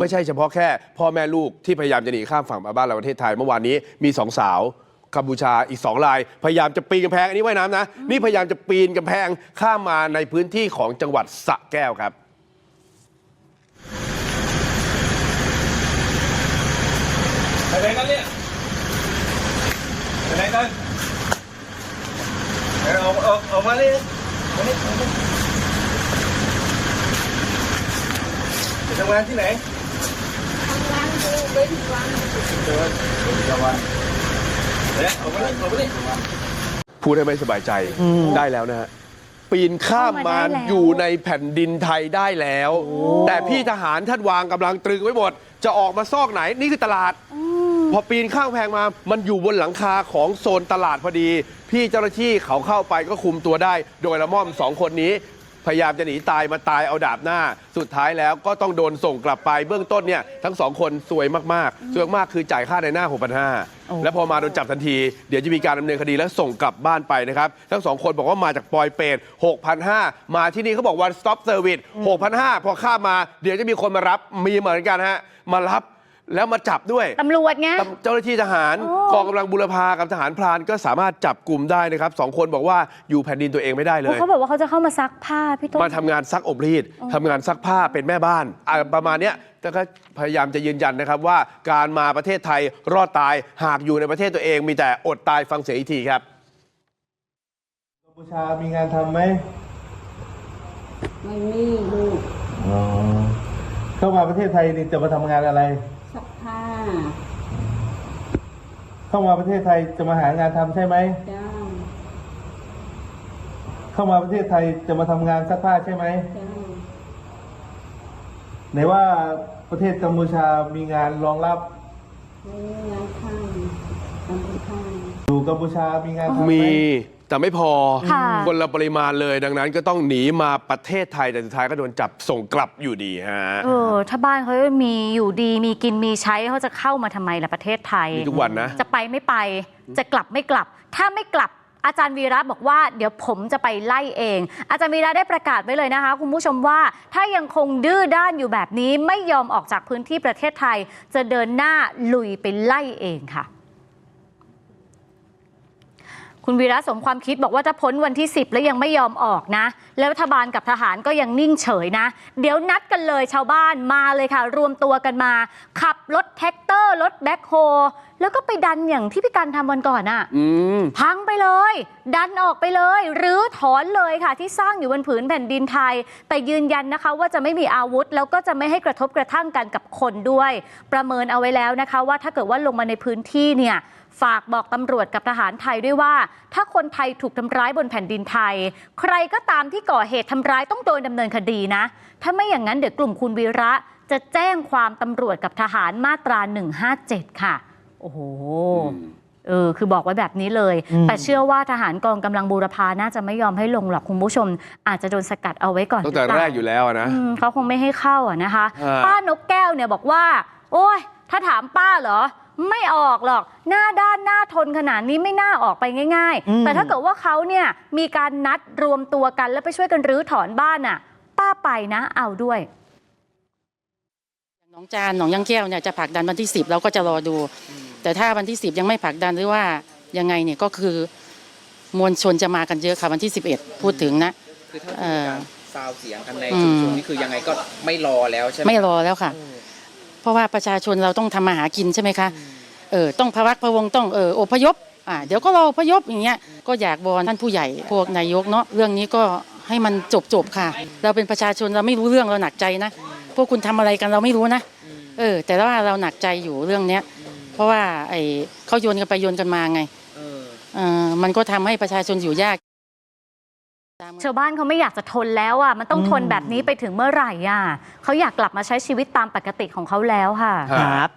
ไม่ใช่เฉพาะแค่พ่อแม่ลูกที่พยายามจะหนีข้ามฝั่งมาบ้านเราประเทศไทยเมื่อวานนี้มีสองสาวกัมพูชาอีกสองราย พยายามจะปีนกำแพงอันนี้ว่ายน้ำนะ นี่พยายามจะปีนกำแพงข้ามมาในพื้นที่ของจังหวัดสระแก้วครับไปไหนกันเนี่ยไปไหนกันเอาเอาเอาเอามาเลยมานี่มานี่ไป ทำงานที่ไหนทำงานดูเบนวันเดินเดินวันเนี่ยเอามานี่เอามานี่พูดให้ไม่สบายใจได้แล้วนะฮะปีนข้ามมาเข้ามาได้แล้วอยู่ในแผ่นดินไทยได้แล้ว แต่พี่ทหารท่านวางกำลังตรึงไว้หมด จะออกมาซอกไหนนี่คือตลาดพอปีนข้ามแพงมา มันอยู่บนหลังคาของโซนตลาดพอดี พี่เจ้าหน้าที่เขาเข้าไปก็คุมตัวได้ โดยละม่อมสองคนนี้ พยายามจะหนีตายมาตายเอาดาบหน้า สุดท้ายแล้วก็ต้องโดนส่งกลับไปเบื้องต้นเนี่ยทั้งสองคนซวยมากๆซวยมากคือจ่ายค่าในหน้า6,500แล้วพอมาโดนจับทันที เดี๋ยวจะมีการดำเนินคดีและส่งกลับบ้านไปนะครับ ทั้งสองคนบอกว่ามาจากปอยเปรต6,500 มาที่นี่เขาบอก one stop service 6,500 พอข้ามมา เดี๋ยวจะมีคนมารับมีเหมือนกันฮะมารับ แล้วมาจับด้วย ตำรวจไง ตำเจ้าหน้าที่ทหารโอ้ กองกำลังบุรพากับทหารพรานก็สามารถจับกลุ่มได้นะครับสองคนบอกว่าอยู่แผ่นดินตัวเองไม่ได้เลยเขาบอกว่าเขาจะเข้ามาซักผ้าพี่ต้น มาทำงานซักอบรีดทำงานซักผ้าเป็นแม่บ้านอะประมาณเนี้ยแต่ก็พยายามจะยืนยันนะครับว่าการมาประเทศไทยรอดตายหากอยู่ในประเทศตัวเอง มีแต่อดตายฟังเสียงอีกทีครับ กัมพูชามีงานทำไหมไม่มีลูกอ๋อเข้ามาประเทศไทยนี่จะมาทำงานอะไรซักผ้า เข้ามาประเทศไทยจะมาหางานทำใช่ไหมจ้าเข้ามาประเทศไทยจะมาทำงานซักผ้าใช่ไหมจ้าไหนว่าประเทศกัมพูชามีงานรองรับไม่มีงานทำทำเป็นข้าวอยู่กัมพูชามีงานทำไหมมี แต่ไม่พอค่ะคนละปริมาณเลยดังนั้นก็ต้องหนีมาประเทศไทยแต่สุดท้ายก็โดนจับส่งกลับอยู่ดีฮะเออถ้าบ้านเขามีอยู่ดีมีกินมีใช้เขาจะเข้ามาทำไมล่ะประเทศไทยมีทุกวันนะจะไปไม่ไป จะกลับไม่กลับ ถ้าไม่กลับอาจารย์วีระบอกว่าเดี๋ยวผมจะไปไล่เอง อาจารย์วีระได้ประกาศไว้เลยนะคะ คุณผู้ชมว่าถ้ายังคงดื้อด้านอยู่แบบนี้ไม่ยอมออกจากพื้นที่ประเทศไทย จะเดินหน้าลุยไปไล่เองค่ะ คุณวีระสมความคิดบอกว่าถ้าพ้นวันที่ 10 แล้วยังไม่ยอมออกนะ แล้วรัฐบาลกับทหารก็ยังนิ่งเฉยนะ เดี๋ยวนัดกันเลยชาวบ้านมาเลยค่ะ รวมตัวกันมา ขับรถแท็กเตอร์รถแบ็คโฮ แล้วก็ไปดันอย่างที่พี่การทำวันก่อนอะอืม พังไปเลย ดันออกไปเลยหรือถอนเลยค่ะ ที่สร้างอยู่บนผืนแผ่นดินไทย แต่ยืนยันนะคะว่าจะไม่มีอาวุธ แล้วก็จะไม่ให้กระทบกระทั่งกันกับคนด้วย ประเมินเอาไว้แล้วนะคะ ว่าถ้าเกิดว่าลงมาในพื้นที่เนี่ยฝากบอกตำรวจกับทหารไทยด้วยว่า ถ้าคนไทยถูกทำร้ายบนแผ่นดินไทย ใครก็ตามที่ก่อเหตุทำร้ายต้องโดนดำเนินคดีนะ ถ้าไม่อย่างนั้นเดี๋ยวกลุ่มคุณวีระจะแจ้งความตำรวจกับทหารมาตรา 157 ค่ะ โอ้โห เออ คือบอกไว้แบบนี้เลย แต่เชื่อว่าทหารกองกำลังบูรพาน่าจะไม่ยอมให้ลงหรอกคุณผู้ชม อาจจะโดนสกัดเอาไว้ก่อนตั้งแต่หเปล่าแรกอยู่แล้วนะ อืมเขาคงไม่ให้เข้าอะนะคะฮะป้านกแก้วเนี่ยบอกว่า โอ้ย ถ้าถามป้าเหรอ ไม่ออกหรอก หน้าด้านหน้าทนขนาดนี้ไม่น่าออกไปง่ายๆแต่ถ้าเกิดว่าเขาเนี่ยมีการนัดรวมตัวกันแล้วไปช่วยกันรื้อถอนบ้านน่ะ ป้าไปนะเอาด้วย หนองจานหนองยังแก้วเนี่ยจะผลักดันวันที่ 10 เราก็จะรอดู แต่ถ้าวันที่ 10 ยังไม่ผลักดันหรือว่ายังไงเนี่ยก็คือมวลชนจะมากันเยอะค่ะวันที่ 11 พูดถึงนะ คือถ้าเอมีอการซาวเสียงกันในอืมชุมชนนี่คือยังไงก็ไม่รอแล้วใช่ไหมไม่รอแล้วค่ะ อืมเพราะว่าประชาชนเราต้องทำมาหากินใช่ไหมคะเออต้องพะวักพะวงต้องเอออพยพอ่าเดี๋ยวก็รออพยพอย่างเงี้ยก็อยากวอนท่านผู้ใหญ่พวกนายกเนาะเรื่องนี้ก็ให้มันจบจบๆค่ะ เราเป็นประชาชนเราไม่รู้เรื่องเราหนักใจนะ พวกคุณทำอะไรกันเราไม่รู้นะเออ แต่ว่าเราหนักใจอยู่เรื่องเนี้ย เพราะว่าไอ้เขาโยนกันไปโยนกันมาไงเออเออมันก็ทำให้ประชาชนอยู่ยากชาวบ้านเขาไม่อยากจะทนแล้วอะมันต้องทนแบบนี้ไปถึงเมื่อไหร่อะเขาอยากกลับมาใช้ชีวิตตามปกติของเขาแล้วค่ะฮะครับ